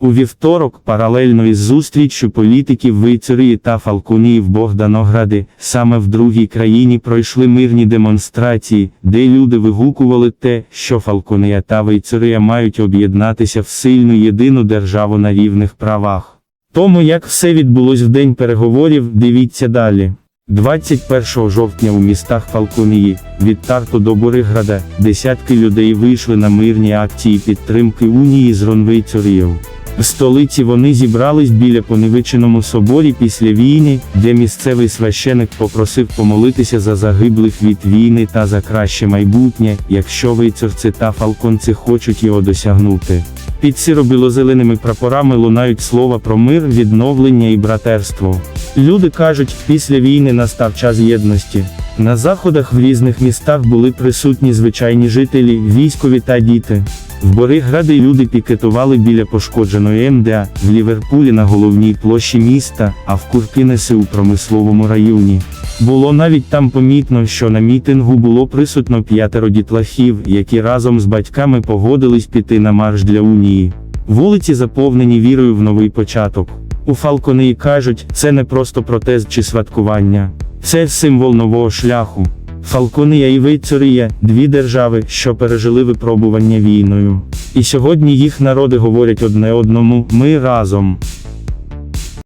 У вівторок, паралельно із зустріччю політиків Вейцерії та Фалкунії в Богданограді, саме в другій країні пройшли мирні демонстрації, де люди вигукували те, що Фалкунія та Вейцерія мають об'єднатися в сильну єдину державу на рівних правах. Тому як все відбулось в день переговорів, дивіться далі. 21 жовтня у містах Фалкунії, від Тарту до Бориграда, десятки людей вийшли на мирні акції підтримки унії з Ронвейцерією. В столиці вони зібрались біля поневиченому соборі після війни, де місцевий священик попросив помолитися за загиблих від війни та за краще майбутнє, якщо вейцерці та фалконці хочуть його досягнути. Під сіро-білозеленими прапорами лунають слова про мир, відновлення і братерство. Люди кажуть, після війни настав час єдності. На заходах в різних містах були присутні звичайні жителі, військові та діти. В Бориграді люди пікетували біля пошкодженої МДА, в Ліверпулі на головній площі міста, а в Куркінесі у промисловому районі. Було навіть там помітно, що на мітингу було присутно п'ятеро дітлахів, які разом з батьками погодились піти на марш для унії. Вулиці заповнені вірою в новий початок. У Фалконеї кажуть, це не просто протест чи святкування. Це символ нового шляху. Фалконія і Вейцерія – дві держави, що пережили випробування війною. І сьогодні їх народи говорять одне одному, ми разом.